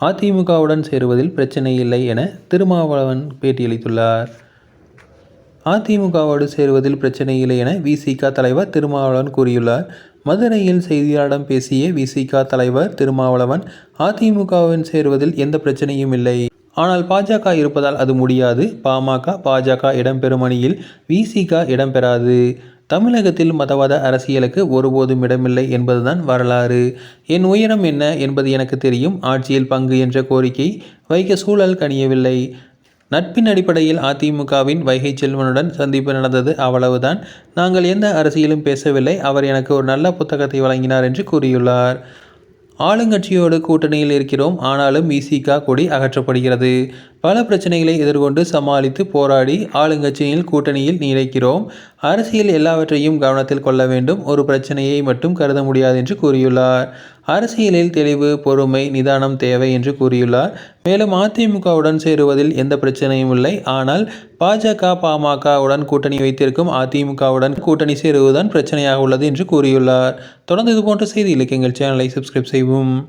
அதிமுகவுடன் சேருவதில் பிரச்சனை இல்லை என திருமாவளவன் பேட்டியளித்துள்ளார். அதிமுகவோடு சேருவதில் பிரச்சனை இல்லை என விசிக தலைவர் திருமாவளவன் கூறியுள்ளார். மதுரையில் செய்தியாளரிடம் பேசிய விசிக தலைவர் திருமாவளவன் அதிமுகவுடன் சேருவதில் எந்த பிரச்சனையும் இல்லை. ஆனால் பாஜக இருப்பதால் அது முடியாது. பாமக பாஜக இடம்பெறும் அணியில் விசிக இடம்பெறாது. தமிழகத்தில் மதவாத அரசியலுக்கு ஒருபோதும் இடமில்லை என்பதுதான் வரலாறு. என் உயரம் என்ன என்பது எனக்கு தெரியும். ஆட்சியில் பங்கு என்ற கோரிக்கை வைக்க சூழல் கனியவில்லை. நட்பின் அடிப்படையில் அதிமுகவின் வைகை செல்வனுடன் சந்திப்பு நடந்தது அவ்வளவுதான். நாங்கள் எந்த அரசியலும் பேசவில்லை. அவர் எனக்கு ஒரு நல்ல புத்தகத்தை வழங்கினார் என்று கூறியுள்ளார். ஆளுங்கட்சியோடு கூட்டணியில் இருக்கிறோம். ஆனாலும் இசிகா கொடி அகற்றப்படுகிறது. பல பிரச்சனைகளை எதிர்கொண்டு சமாளித்து போராடி ஆளுங்கட்சியில் கூட்டணியில் நீடிக்கிறோம். அரசியல் எல்லாவற்றையும் கவனத்தில் கொள்ள வேண்டும். ஒரு பிரச்சனையை மட்டும் கருத முடியாது என்று கூறியுள்ளார். அரசியலில் தெளிவு பொறுமை நிதானம் தேவை என்று கூறியுள்ளார். மேலும் அதிமுகவுடன் சேருவதில் எந்த பிரச்சனையும் இல்லை. ஆனால் பாஜக பாமகவுடன் கூட்டணி வைத்திருக்கும் அதிமுகவுடன் கூட்டணி சேருவதுதான் பிரச்சனையாக உள்ளது என்று கூறியுள்ளார். தொடர்ந்து இதுபோன்ற செய்திகளுக்கு எங்கள் சேனலை சப்ஸ்கிரைப் செய்வோம்